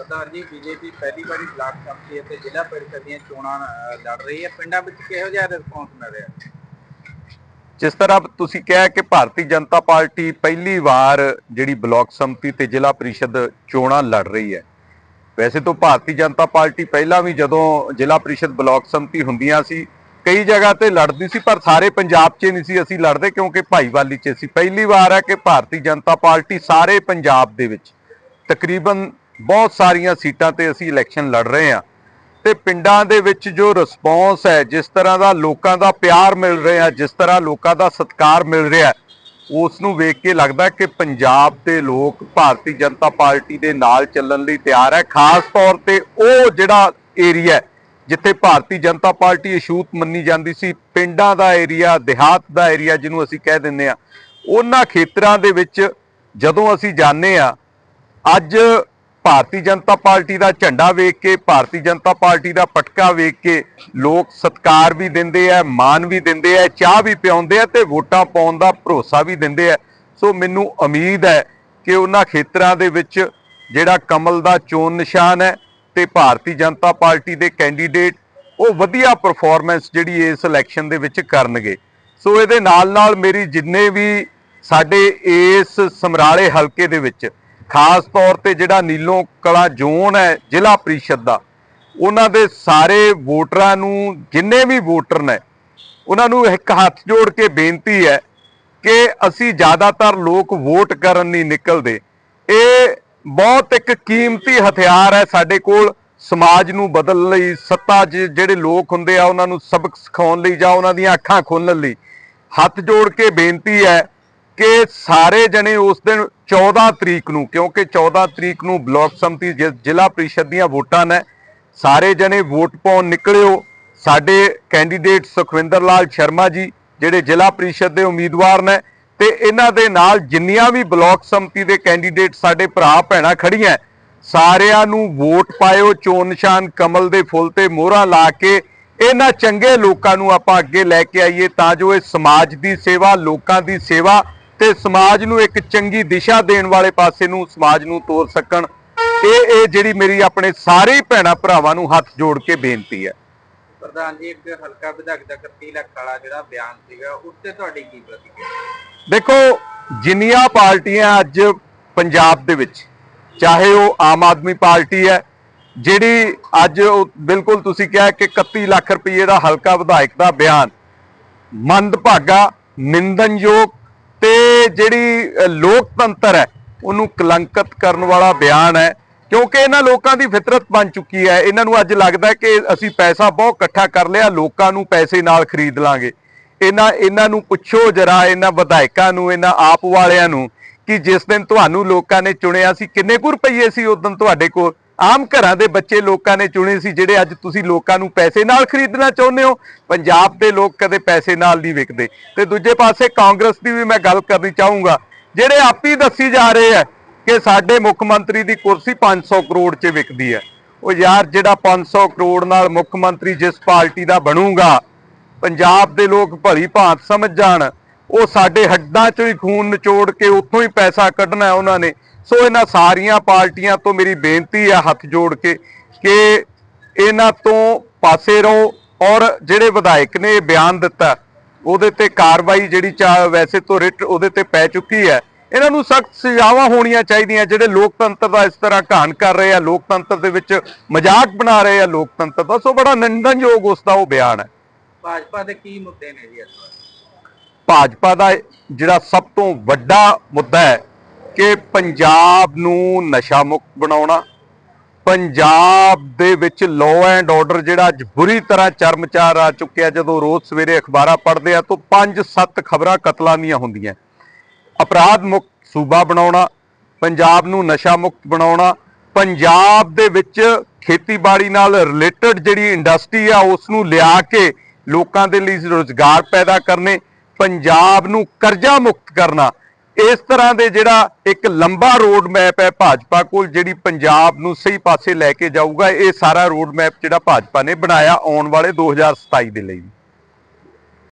ਪ੍ਰਧਾਨ ਜੀ, ਬੀਜੇਪੀ ਪਹਿਲੀ ਵਾਰੀ ਬਲਾਕ ਸੰਮਤੀ ਅਤੇ ਜ਼ਿਲ੍ਹਾ ਪਰਿਸ਼ਦ ਦੀਆਂ ਚੋਣਾਂ ਲੜ ਰਹੀ ਹੈ। ਪਿੰਡਾਂ ਵਿੱਚ ਕਿਹੋ ਜਿਹਾ ਰਿਸਪੌਂਸ ਮਿਲ ਰਿਹਾ? ਜਿਸ ਤਰ੍ਹਾਂ ਤੁਸੀਂ ਕਿਹਾ ਕਿ ਭਾਰਤੀ ਜਨਤਾ ਪਾਰਟੀ ਪਹਿਲੀ ਵਾਰ ਜਿਹੜੀ ਬਲਾਕ ਸੰਮਤੀ ਤੇ ਜ਼ਿਲ੍ਹਾ ਪ੍ਰੀਸ਼ਦ ਚੋਣਾਂ ਲੜ ਰਹੀ ਹੈ। ਵੈਸੇ ਤਾਂ ਭਾਰਤੀ ਜਨਤਾ ਪਾਰਟੀ ਪਹਿਲਾਂ ਵੀ ਜਦੋਂ ਜ਼ਿਲ੍ਹਾ ਪ੍ਰੀਸ਼ਦ ਬਲਾਕ ਸੰਮਤੀ ਹੁੰਦੀਆਂ ਸੀ, ਕਈ ਜਗ੍ਹਾ ਤੇ ਲੜਦੀ ਸੀ, ਪਰ ਸਾਰੇ ਪੰਜਾਬ 'ਚ ਨਹੀਂ ਸੀ ਅਸੀਂ ਲੜਦੇ, ਕਿਉਂਕਿ ਭਾਈਵਾਲੀ 'ਚ ਸੀ। ਪਹਿਲੀ ਵਾਰ ਹੈ ਕਿ ਭਾਰਤੀ ਜਨਤਾ ਪਾਰਟੀ ਸਾਰੇ ਪੰਜਾਬ ਦੇ ਵਿੱਚ ਤਕਰੀਬਨ ਬਹੁਤ ਸਾਰੀਆਂ ਸੀਟਾਂ ਤੇ ਅਸੀਂ ਇਲੈਕਸ਼ਨ ਲੜ ਰਹੇ ਹਾਂ। ਤੇ ਪਿੰਡਾਂ ਦੇ ਵਿੱਚ ਜੋ ਰਿਸਪੌਂਸ ਹੈ, ਜਿਸ ਤਰ੍ਹਾਂ ਦਾ ਲੋਕਾਂ ਦਾ ਪਿਆਰ ਮਿਲ ਰਿਹਾ, ਜਿਸ ਤਰ੍ਹਾਂ ਲੋਕਾਂ ਦਾ ਸਤਿਕਾਰ ਮਿਲ ਰਿਹਾ ਉਸ ਨੂੰ ਵੇਖ ਕੇ ਲੱਗਦਾ ਕਿ ਪੰਜਾਬ ਦੇ ਲੋਕ ਭਾਰਤੀ ਜਨਤਾ ਪਾਰਟੀ ਦੇ ਨਾਲ ਚੱਲਣ ਲਈ ਤਿਆਰ ਹੈ। ਖਾਸ ਤੌਰ ਤੇ ਉਹ ਜਿਹੜਾ ਏਰੀਆ ਜਿੱਥੇ ਭਾਰਤੀ ਜਨਤਾ ਪਾਰਟੀ ਅਛੂਤ ਮੰਨੀ ਜਾਂਦੀ ਸੀ, ਪਿੰਡਾਂ ਦਾ ਏਰੀਆ, ਦਿਹਾਤ ਦਾ ਏਰੀਆ ਜਿਹਨੂੰ ਅਸੀਂ ਕਹਿ ਦਿੰਦੇ ਆ ਉਹਨਾਂ ਖੇਤਰਾਂ ਦੇ ਵਿੱਚ ਜਦੋਂ ਅਸੀਂ ਜਾਂਦੇ ਆ ਅੱਜ ਭਾਰਤੀ ਜਨਤਾ ਪਾਰਟੀ ਦਾ ਝੰਡਾ ਵੇਖ ਕੇ, ਭਾਰਤੀ ਜਨਤਾ ਪਾਰਟੀ ਦਾ ਪਟਕਾ ਵੇਖ ਕੇ ਲੋਕ ਸਤਕਾਰ ਵੀ ਦਿੰਦੇ ਆ ਮਾਨ ਵੀ ਦਿੰਦੇ ਆ, ਚਾਹ ਵੀ ਪਿਆਉਂਦੇ ਆ ਤੇ ਵੋਟਾਂ ਪਾਉਣ ਦਾ ਭਰੋਸਾ ਵੀ ਦਿੰਦੇ ਆ। ਸੋ ਮੈਨੂੰ ਉਮੀਦ ਹੈ ਕਿ ਉਹਨਾਂ ਖੇਤਰਾਂ ਦੇ ਵਿੱਚ ਜਿਹੜਾ ਕਮਲ ਦਾ ਚੋਣ ਨਿਸ਼ਾਨ ਹੈ ਤੇ ਭਾਰਤੀ ਜਨਤਾ ਪਾਰਟੀ ਦੇ ਕੈਂਡੀਡੇਟ ਉਹ ਵਧੀਆ ਪਰਫਾਰਮੈਂਸ ਜਿਹੜੀ ਇਸ ਇਲੈਕਸ਼ਨ ਦੇ ਵਿੱਚ ਕਰਨਗੇ। ਸੋ ਇਹਦੇ ਨਾਲ ਨਾਲ ਮੇਰੀ ਜਿੰਨੇ ਵੀ ਸਾਡੇ ਇਸ ਸਮਰਾਲੇ ਹਲਕੇ ਦੇ ਵਿੱਚ ਖਾਸ ਤੌਰ ਤੇ ਜਿਹੜਾ ਨੀਲੋਂ ਕਲਾ ਜ਼ੋਨ ਹੈ, ਜ਼ਿਲ੍ਹਾ ਪ੍ਰੀਸ਼ਦ ਦਾ, ਉਹਨਾਂ ਦੇ ਸਾਰੇ ਵੋਟਰਾਂ ਨੂੰ, ਜਿੰਨੇ ਵੀ ਵੋਟਰ ਨੇ, ਉਹਨਾਂ ਨੂੰ ਇੱਕ ਹੱਥ ਜੋੜ ਕੇ ਬੇਨਤੀ ਹੈ ਕਿ ਅਸੀਂ ਜ਼ਿਆਦਾਤਰ ਲੋਕ ਵੋਟ ਕਰਨ ਨਹੀਂ ਨਿਕਲਦੇ। ਇਹ ਬਹੁਤ ਇੱਕ ਕੀਮਤੀ ਹਥਿਆਰ ਹੈ ਸਾਡੇ ਕੋਲ, ਸਮਾਜ ਨੂੰ ਬਦਲਣ ਲਈ, ਸੱਤਾ 'ਚ ਜਿਹੜੇ ਲੋਕ ਹੁੰਦੇ ਆ, ਉਹਨਾਂ ਨੂੰ ਸਬਕ ਸਿਖਾਉਣ ਲਈ ਜਾਂ ਉਹਨਾਂ ਦੀਆਂ ਅੱਖਾਂ ਖੋਲਣ ਲਈ ਹੱਥ ਜੋੜ ਕੇ ਬੇਨਤੀ ਹੈ ਕਿ ਸਾਰੇ ਜਣੇ ਉਸ ਦਿਨ 14 ਤਰੀਕ ਨੂੰ, ਕਿਉਂਕਿ 14 ਤਰੀਕ ਨੂੰ ਬਲਾਕ ਸੰਮਤੀ ਜ਼ਿਲ੍ਹਾ ਪ੍ਰੀਸ਼ਦ ਦੀਆਂ ਵੋਟਾਂ ਨੇ। ਸਾਰੇ ਜਣੇ ਵੋਟ ਪਾਉਣ ਨਿਕਲਿਓ। ਸਾਡੇ ਕੈਂਡੀਡੇਟ ਸੁਖਵਿੰਦਰ ਲਾਲ ਸ਼ਰਮਾ ਜੀ, ਜਿਹੜੇ ਜ਼ਿਲ੍ਹਾ ਪ੍ਰੀਸ਼ਦ ਦੇ ਉਮੀਦਵਾਰ ਨੇ, ਤੇ ਇਹਨਾਂ ਦੇ ਨਾਲ ਜਿੰਨੀਆਂ ਵੀ ਬਲਾਕ ਸੰਮਤੀ ਦੇ ਕੈਂਡੀਡੇਟ ਸਾਡੇ ਭਰਾ ਭੈਣਾਂ ਖੜੀਆਂ ਸਾਰਿਆਂ ਨੂੰ ਵੋਟ ਪਾਇਓ, ਚੋਣ ਨਿਸ਼ਾਨ ਕਮਲ ਦੇ ਫੁੱਲ ਤੇ ਮੋਹਰਾਂ ਲਾ ਕੇ। ਇਹਨਾਂ ਚੰਗੇ ਲੋਕਾਂ ਨੂੰ ਆਪਾਂ ਅੱਗੇ ਲੈ ਕੇ ਆਈਏ, ਤਾਂ ਜੋ ਇਹ ਸਮਾਜ ਦੀ ਸੇਵਾ, ਲੋਕਾਂ ਦੀ ਸੇਵਾ ਤੇ ਸਮਾਜ ਨੂੰ ਇੱਕ ਚੰਗੀ ਦਿਸ਼ਾ ਦੇਣ ਵਾਲੇ ਪਾਸੇ ਨੂੰ ਸਮਾਜ ਨੂੰ ਤੋਰ ਸਕਣ। ਇਹ ਇਹ ਜਿਹੜੀ ਮੇਰੀ ਆਪਣੇ ਸਾਰੇ ਭੈਣਾਂ ਭਰਾਵਾਂ ਨੂੰ ਹੱਥ ਜੋੜ ਕੇ ਬੇਨਤੀ ਹੈ। ਪ੍ਰਧਾਨ ਜੀ ਇੱਕ ਹਲਕਾ ਵਿਧਾਇਕ ਦਾ 31 ਲੱਖ ਵਾਲਾ ਜਿਹੜਾ ਬਿਆਨ ਸੀਗਾ ਉਸ ਤੇ ਤੁਹਾਡੀ ਕੀ ਪ੍ਰਤੀਕਿਰਿਆ? ਦੇਖੋ ਜਿੰਨੀਆਂ ਪਾਰਟੀਆਂ ਅੱਜ ਪੰਜਾਬ ਦੇ ਵਿੱਚ ਚਾਹੇ ਉਹ ਆਮ ਆਦਮੀ ਪਾਰਟੀ ਹੈ ਜਿਹੜੀ ਅੱਜ ਬਿਲਕੁਲ ਤੁਸੀਂ ਕਿਹਾ ਕਿ 31 ਲੱਖ ਰੁਪਏ ਦਾ ਹਲਕਾ ਵਿਧਾਇਕ ਦਾ ਬਿਆਨ ਮੰਦਭਾਗਾ ਨਿੰਦਨਯੋਗ ਤੇ ਜਿਹੜੀ ਲੋਕਤੰਤਰ ਹੈ, ਉਹਨੂੰ ਕਲੰਕਿਤ ਕਰਨ ਵਾਲਾ ਬਿਆਨ ਹੈ, ਕਿਉਂਕਿ ਇਹਨਾਂ ਲੋਕਾਂ ਦੀ ਫਿਤਰਤ ਬਣ ਚੁੱਕੀ ਹੈ। ਇਹਨਾਂ ਨੂੰ ਅੱਜ ਲੱਗਦਾ ਕਿ ਅਸੀਂ ਪੈਸਾ ਬਹੁਤ ਇਕੱਠਾ ਕਰ ਲਿਆ, ਲੋਕਾਂ ਨੂੰ ਪੈਸੇ ਨਾਲ ਖਰੀਦ ਲਾਂਗੇ। ਇਹਨਾਂ ਇਹਨਾਂ ਨੂੰ ਪੁੱਛੋ ਜਰਾ, ਇਹਨਾਂ ਵਿਧਾਇਕਾਂ ਨੂੰ, ਇਹਨਾਂ ਆਪ ਵਾਲਿਆਂ ਨੂੰ, ਕਿ ਜਿਸ ਦਿਨ ਤੁਹਾਨੂੰ ਲੋਕਾਂ ਨੇ ਚੁਣਿਆ ਸੀ, ਕਿੰਨੇ ਕੁ ਰੁਪਈਏ ਸੀ, ਉਸ ਦਿਨ ਤੁਹਾਡੇ ਕੋਲ? ਆਮ ਘਰਾਂ ਦੇ ਬੱਚੇ ਲੋਕਾਂ ਨੇ ਚੁਣੇ ਸੀ, ਜਿਹੜੇ ਅੱਜ ਤੁਸੀਂ ਲੋਕਾਂ ਨੂੰ ਪੈਸੇ ਨਾਲ ਖਰੀਦਣਾ ਚਾਹੁੰਦੇ ਹੋ, ਪੰਜਾਬ ਦੇ ਲੋਕ ਕਦੇ ਪੈਸੇ ਨਾਲ ਨਹੀਂ ਵਿਕਦੇ। ਤੇ ਦੂਜੇ ਪਾਸੇ ਕਾਂਗਰਸ ਦੀ ਵੀ ਮੈਂ ਗੱਲ ਕਰਨੀ ਚਾਹੂੰਗਾ, ਜਿਹੜੇ ਆਪ ਹੀ ਦੱਸੀ ਜਾ ਰਹੇ ਆ ਕਿ ਸਾਡੇ ਮੁੱਖ ਮੰਤਰੀ ਦੀ ਕੁਰਸੀ 500 ਕਰੋੜ 'ਚ ਵਿਕਦੀ ਹੈ। ਉਹ ਯਾਰ, ਜਿਹੜਾ 500 ਕਰੋੜ ਨਾਲ ਮੁੱਖ ਮੰਤਰੀ ਜਿਸ ਪਾਰਟੀ ਦਾ ਬਣੂਗਾ, ਪੰਜਾਬ ਦੇ ਲੋਕ ਭਲੀ ਭਾਂਤ ਸਮਝ ਜਾਣ। ਉਹ ਸਾਡੇ ਹੱਡਾਂ 'ਚੋਂ ਹੀ ਖੂਨ ਨਿਚੋੜ ਕੇ ਉੱਥੋਂ ਹੀ ਪੈਸਾ ਕੱਢਣਾ ਉਹਨਾਂ ਨੇ। ਸੋ ਇਹਨਾਂ ਸਾਰੀਆਂ ਪਾਰਟੀਆਂ ਤੋਂ ਮੇਰੀ ਬੇਨਤੀ ਹੈ ਹੱਥ ਜੋੜ ਕੇ ਕਿ ਇਹਨਾਂ ਤੋਂ ਪਾਸੇ ਰਹੋ ਔਰ ਜਿਹੜੇ ਵਿਧਾਇਕ ਨੇ ਇਹ ਬਿਆਨ ਦਿੱਤਾ, ਉਹਦੇ ਤੇ ਕਾਰਵਾਈ ਜਿਹੜੀ ਵੈਸੇ ਤੋਂ ਰਿਟ ਉਹਦੇ ਤੇ ਪੈ ਚੁੱਕੀ ਹੈ। ਇਹਨਾਂ ਨੂੰ ਸਖਤ ਸਜ਼ਾਵਾਂ ਹੋਣੀਆਂ ਚਾਹੀਦੀਆਂ, ਜਿਹੜੇ ਲੋਕਤੰਤਰ ਦਾ ਇਸ ਤਰ੍ਹਾਂ ਘਾਣ ਕਰ ਰਹੇ ਆ, ਲੋਕਤੰਤਰ ਦੇ ਵਿੱਚ ਮਜ਼ਾਕ ਬਣਾ ਰਹੇ ਆ ਲੋਕਤੰਤਰ ਦਾ। ਸੋ ਬੜਾ ਨਿੰਦਨਯੋਗ ਉਸ ਦਾ ਉਹ ਬਿਆਨ ਹੈ। ਭਾਜਪਾ ਦੇ ਕੀ ਮੁੱਦੇ ਨੇ ਜੀ ਇਸ ਵਾਰ? ਭਾਜਪਾ ਦਾ ਜਿਹੜਾ ਸਭ ਤੋਂ ਵੱਡਾ ਮੁੱਦਾ ਹੈ ਕਿ ਪੰਜਾਬ ਨੂੰ ਨਸ਼ਾ ਮੁਕਤ ਬਣਾਉਣਾ, ਪੰਜਾਬ ਦੇ ਵਿੱਚ ਲਾਅ ਐਂਡ ਆਰਡਰ ਜਿਹੜਾ ਅੱਜ ਬੁਰੀ ਤਰ੍ਹਾਂ ਚਰਮਚਾਰ ਆ ਚੁੱਕਿਆ, ਜਦੋਂ ਰੋਜ਼ ਸਵੇਰੇ ਅਖਬਾਰਾਂ ਪੜ੍ਹਦੇ ਆ ਤਾਂ 5-7 ਖਬਰਾਂ ਕਤਲਾਂ ਦੀਆਂ ਹੁੰਦੀਆਂ। ਅਪਰਾਧ ਮੁਕਤ ਸੂਬਾ ਬਣਾਉਣਾ, ਪੰਜਾਬ ਨੂੰ ਨਸ਼ਾ ਮੁਕਤ ਬਣਾਉਣਾ, ਪੰਜਾਬ ਦੇ ਵਿੱਚ ਖੇਤੀਬਾੜੀ ਨਾਲ ਰਿਲੇਟਡ ਜਿਹੜੀ ਇੰਡਸਟਰੀ ਆ ਉਸ ਨੂੰ ਲਿਆ ਕੇ ਲੋਕਾਂ ਦੇ ਲਈ ਰੋਜ਼ਗਾਰ ਪੈਦਾ ਕਰਨੇ ਪੰਜਾਬ ਨੂੰ ਕਰਜ਼ਾ ਮੁਕਤ ਕਰਨਾ। ਇਸ ਤਰ੍ਹਾਂ ਦੇ ਜਿਹੜਾ ਇੱਕ ਲੰਬਾ ਰੋਡ ਮੈਪ ਹੈ ਭਾਜਪਾ ਕੋਲ, ਜਿਹੜੀ ਪੰਜਾਬ ਨੂੰ ਸਹੀ ਪਾਸੇ ਲੈ ਕੇ ਜਾਊਗਾ, ਇਹ ਸਾਰਾ ਰੋਡ ਮੈਪ ਜਿਹੜਾ ਭਾਜਪਾ ਨੇ ਬਣਾਇਆ ਆਉਣ ਵਾਲੇ 2027 ਦੇ ਲਈ।